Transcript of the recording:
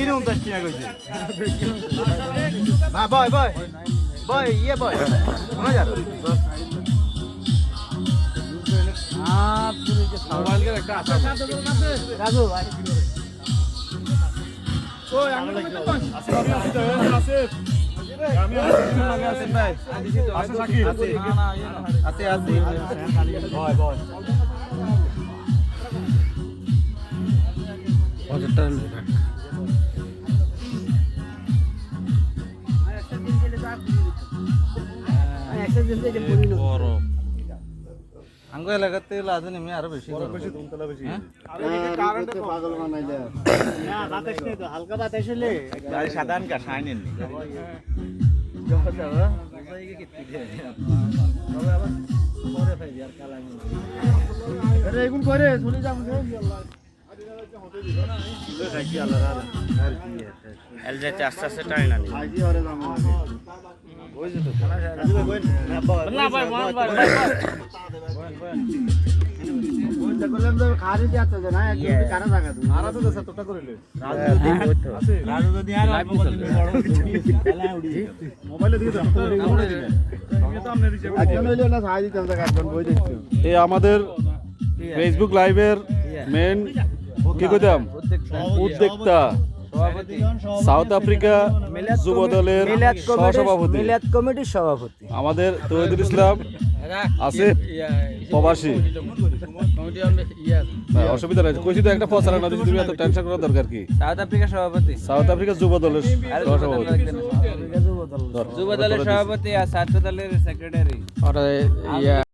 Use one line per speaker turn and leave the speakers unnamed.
কিনে উনত্রিশ টাকা কইছে? না বয় বয় বয় ইয়ে বয় শোনা যাবে? আছে আছে আছে বয় বয়।
একশো না।
আঙ্গ এলাকাতে লাজে নেমে আরও বেশি গরম।
হালকা বাতাস হলে
সাধারণ কা সাইনেন
এগুলো করে চলে যাব
আস্তে আস্তে টাইম না।
আমাদের ফেসবুক লাইভের মেন কি কইতাম? উদ্যোক্তা। সাউথ আফ্রিকা যুব দলের সহসভাপতি
মিলাদ কমিটির সভাপতি
আমাদের তহিদুল ইসলাম আছে প্রবাসী অসুবিধা নাই কইছি তো একটা ফসলা না তুমি এত টেনশন করার দরকার কি
সাউথ আফ্রিকার সভাপতি
সাউথ আফ্রিকা যুব দলের সহসভাপতি
যুব দলের সভাপতি আর ছাত্র দলের সেক্রেটারি।